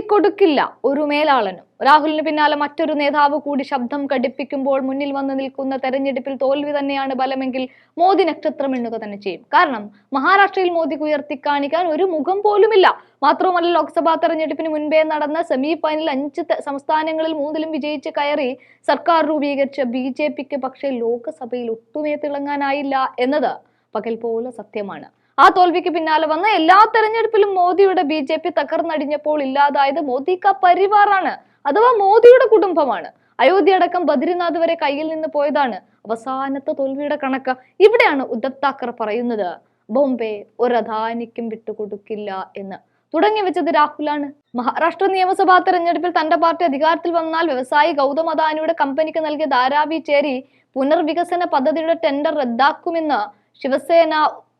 കൊടുക്കില്ല ഒരു മേലാളനും. രാഹുലിന് പിന്നാലെ മറ്റൊരു നേതാവ് കൂടി ശബ്ദം കടുപ്പിക്കുമ്പോൾ മുന്നിൽ വന്ന് നിൽക്കുന്ന തെരഞ്ഞെടുപ്പിൽ തോൽവി തന്നെയാണ് ബലമെങ്കിൽ മോദി നക്ഷത്രം എണ്ണുക തന്നെ ചെയ്യും. കാരണം മഹാരാഷ്ട്രയിൽ മോദിക്ക് ഉയർത്തിക്കാണിക്കാൻ ഒരു മുഖം പോലുമില്ല. മാത്രവുമല്ല ലോക്സഭാ തെരഞ്ഞെടുപ്പിന് മുൻപേ നടന്ന സെമി ഫൈനൽ അഞ്ച് സംസ്ഥാനങ്ങളിൽ മൂന്നിലും വിജയിച്ച് കയറി സർക്കാർ രൂപീകരിച്ച ബി ജെ പിക്ക് പക്ഷേ ലോക്സഭയിൽ ഒട്ടുമേ തിളങ്ങാനായില്ല എന്നത് പകൽ പോലെ സത്യമാണ്. ആ തോൽവിക്ക് പിന്നാലെ വന്ന എല്ലാ തെരഞ്ഞെടുപ്പിലും മോദിയുടെ ബി ജെ പി തകർന്നടിഞ്ഞപ്പോൾ ഇല്ലാതായത് മോദി കാ പരിവാറാണ്. അഥവാ മോദിയുടെ കുടുംബമാണ്. അയോധ്യ അടക്കം ബദ്രിനാഥ് വരെ കയ്യിൽ നിന്ന് പോയതാണ് അവസാനത്തെ തോൽവിയുടെ കണക്ക്. ഇവിടെയാണ് ഉദ്ധവ് താക്കറെ പറയുന്നത്. ബോംബെ ഒരധാനിക്കും വിട്ടുകൊടുക്കില്ല എന്ന്. തുടങ്ങി വെച്ചത് രാഹുലാണ്. മഹാരാഷ്ട്ര നിയമസഭാ തെരഞ്ഞെടുപ്പിൽ തന്റെ പാർട്ടി അധികാരത്തിൽ വന്നാൽ വ്യവസായി ഗൗതം അദാനിയുടെ കമ്പനിക്ക് നൽകിയ ധാരാവി ചേരി പുനർവികസന പദ്ധതിയുടെ ടെൻഡർ റദ്ദാക്കുമെന്ന് ശിവസേന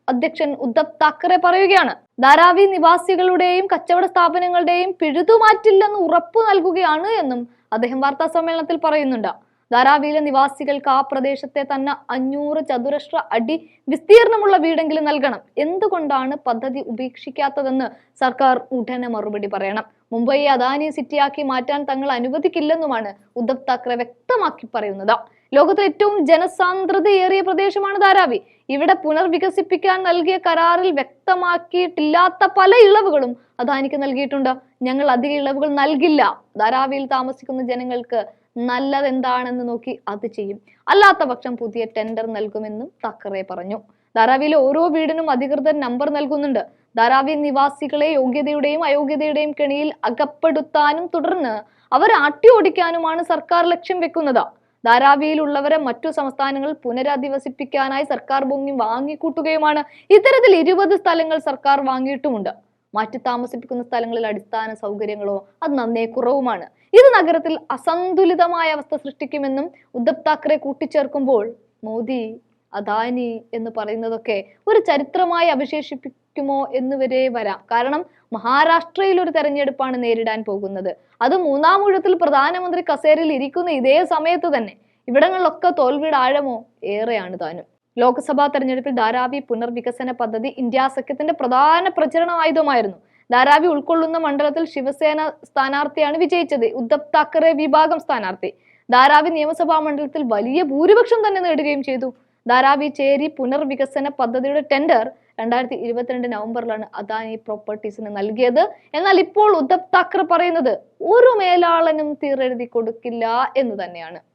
അധ്യക്ഷൻ ഉദ്ധവ് താക്കറെ പറയുകയാണ് ധാരാവി നിവാസികളുടെയും കച്ചവട സ്ഥാപനങ്ങളുടെയും പിഴുതുമാറ്റില്ലെന്ന് ഉറപ്പു നൽകുകയാണ് എന്നും അദ്ദേഹം വാർത്താ സമ്മേളനത്തിൽ പറയുന്നുണ്ട്. ധാരാവിയിലെ നിവാസികൾക്ക് ആ പ്രദേശത്തെ തന്നെ അഞ്ഞൂറ് ചതുരശ്ര അടി വിസ്തീർണമുള്ള വീടെങ്കിലും നൽകണം. എന്തുകൊണ്ടാണ് പദ്ധതി ഉപേക്ഷിക്കാത്തതെന്ന് സർക്കാർ ഉടനെ മറുപടി പറയണം. മുംബൈയെ അദാനി സിറ്റിയാക്കി മാറ്റാൻ തങ്ങൾ അനുവദിക്കില്ലെന്നുമാണ് ഉദ്ധവ് താക്കറെ വ്യക്തമാക്കി പറയുന്നത്. ലോകത്തിലെ ഏറ്റവും ജനസാന്ദ്രതയേറിയ പ്രദേശമാണ് ധാരാവി. ഇവിടെ പുനർവികസിപ്പിക്കാൻ നൽകിയ കരാറിൽ വ്യക്തമാക്കിയിട്ടില്ലാത്ത പല ഇളവുകളും അദാനിക്ക് നൽകിയിട്ടുണ്ട്. ഞങ്ങൾ അധിക ഇളവുകൾ നൽകില്ല. ധാരാവിയിൽ താമസിക്കുന്ന ജനങ്ങൾക്ക് നല്ലത് എന്താണെന്ന് നോക്കി അത് ചെയ്യും. അല്ലാത്ത പക്ഷം പുതിയ ടെൻഡർ നൽകുമെന്നും തക്കറെ പറഞ്ഞു. ധാരാവിയിലെ ഓരോ വീടിനും അധികൃതർ നമ്പർ നൽകുന്നുണ്ട്. ധാരാവി നിവാസികളെ യോഗ്യതയുടെയും അയോഗ്യതയുടെയും കെണിയിൽ അകപ്പെടുത്താനും തുടർന്ന് അവർ ആട്ടി ഓടിക്കാനുമാണ് സർക്കാർ ലക്ഷ്യം വെക്കുന്നത്. ധാരാവിയിലുള്ളവരെ മറ്റു സംസ്ഥാനങ്ങൾ പുനരധിവസിപ്പിക്കാനായി സർക്കാർ ഭൂമി വാങ്ങിക്കൂട്ടുകയുമാണ്. ഇത്തരത്തിൽ ഇരുപത് സ്ഥലങ്ങൾ സർക്കാർ വാങ്ങിയിട്ടുമുണ്ട്. മാറ്റി താമസിപ്പിക്കുന്ന സ്ഥലങ്ങളിൽ അടിസ്ഥാന സൗകര്യങ്ങളോ അത് നന്നേ കുറവുമാണ്. ഇത് നഗരത്തിൽ അസന്തുലിതമായ അവസ്ഥ സൃഷ്ടിക്കുമെന്നും ഉദ്ധവ് താക്കറെ കൂട്ടിച്ചേർക്കുമ്പോൾ മോദി അദാനി എന്ന് പറയുന്നതൊക്കെ ഒരു ചരിത്രമായി അവശേഷിപ്പിക്കുമോ എന്ന് വരെ വരാം. കാരണം മഹാരാഷ്ട്രയിൽ ഒരു തെരഞ്ഞെടുപ്പാണ് നേരിടാൻ പോകുന്നത്. അത് മൂന്നാം ഊഴത്തിൽ പ്രധാനമന്ത്രി കസേരയിൽ ഇരിക്കുന്ന ഇതേ സമയത്ത് തന്നെ ഇവിടങ്ങളിലൊക്കെ തോൽവിയുടെ ആഴമോ ഏറെയാണ് താനും. ലോക്സഭാ തെരഞ്ഞെടുപ്പിൽ ധാരാവി പുനർവികസന പദ്ധതി ഇന്ത്യ സഖ്യത്തിന്റെ പ്രധാന പ്രചരണ ആയുധമായിരുന്നു ധാരാവി ഉൾക്കൊള്ളുന്ന മണ്ഡലത്തിൽ ശിവസേന സ്ഥാനാർത്ഥിയാണ് വിജയിച്ചത്. ഉദ്ധവ് താക്കറെ വിഭാഗം സ്ഥാനാർത്ഥി. ധാരാവി നിയമസഭാ മണ്ഡലത്തിൽ വലിയ ഭൂരിപക്ഷം തന്നെ നേടുകയും ചെയ്തു. ധാരാവി ചേരി പുനർവികസന പദ്ധതിയുടെ ടെൻഡർ രണ്ടായിരത്തി ഇരുപത്തിരണ്ട് നവംബറിലാണ് അദാനി പ്രോപ്പർട്ടീസിന് നൽകിയത്. എന്നാൽ ഇപ്പോൾ ഉദ്ധവ് താക്കറെ പറയുന്നത് ഒരു മേലാളനും തീരെഴുതി കൊടുക്കില്ല എന്ന് തന്നെയാണ്.